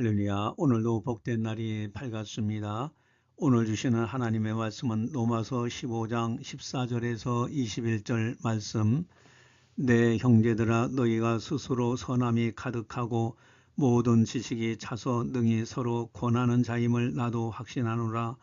할렐루야. 오늘도 복된 날이 밝았습니다. 오늘 주시는 하나님의 말씀은 로마서 15장 14절에서 21절 말씀. 내 형제들아 너희가 스스로 선함이 가득하고 모든 지식이 차서 능히 서로 권하는 자임을 나도 확신하노라.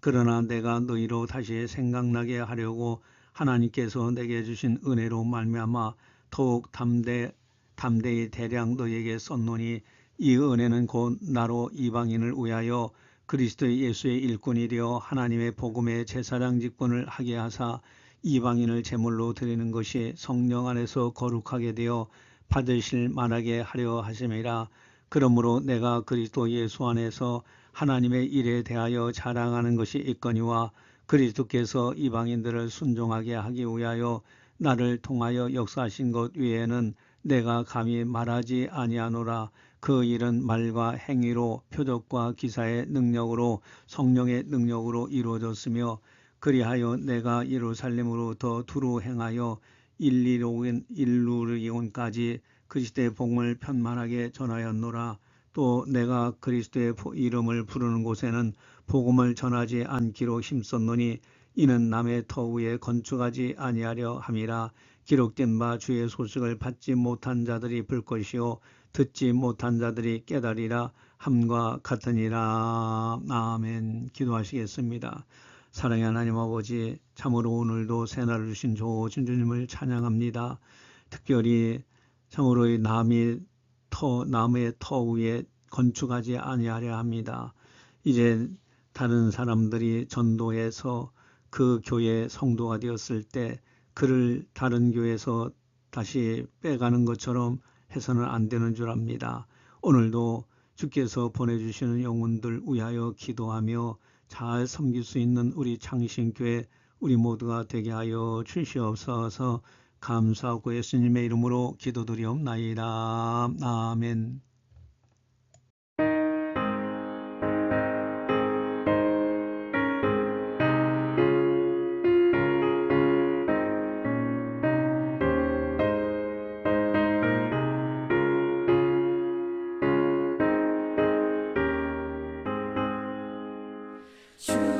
그러나 내가 너희로 다시 생각나게 하려고 하나님께서 내게 주신 은혜로 말미암아 더욱 담대 담대히 대량 너희에게 썼노니 이 은혜는 곧 나로 이방인을 위하여 그리스도 예수의 일꾼이 되어 하나님의 복음의 제사장 직분을 하게 하사 이방인을 제물로 드리는 것이 성령 안에서 거룩하게 되어 받으실 만하게 하려 하심이라. 그러므로 내가 그리스도 예수 안에서 하나님의 일에 대하여 자랑하는 것이 있거니와 그리스도께서 이방인들을 순종하게 하기 위하여 나를 통하여 역사하신 것 외에는 내가 감히 말하지 아니하노라. 그 일은 말과 행위로 표적과 기사의 능력으로 성령의 능력으로 이루어졌으며 그리하여 내가 예루살렘으로부터 두루 행하여 일리로온 일루리온까지 그리스도의 복음을 편만하게 전하였노라. 또 내가 그리스도의 이름을 부르는 곳에는 복음을 전하지 않기로 힘썼노니 이는 남의 터 위에 건축하지 아니하려 함이라 기록된 바 주의 소식을 받지 못한 자들이 불 것이요 듣지 못한 자들이 깨달으리라 함과 같으니라 아멘 기도하시겠습니다. 사랑의 하나님 아버지 참으로 오늘도 새날을 주신 좋으신 주님을 찬양합니다. 특별히 참으로 이 남이 터 남의 터 위에 건축하지 아니하려 합니다. 이제 다른 사람들이 전도해서 그 교회 성도가 되었을 때 그를 다른 교회에서 다시 빼가는 것처럼 해서는 안 되는 줄 압니다. 오늘도 주께서 보내주시는 영혼들 위하여 기도하며 잘 섬길 수 있는 우리 창신교회 우리 모두가 되게 하여 주시옵소서 감사하고 예수님의 이름으로 기도드리옵나이다. 아멘. True.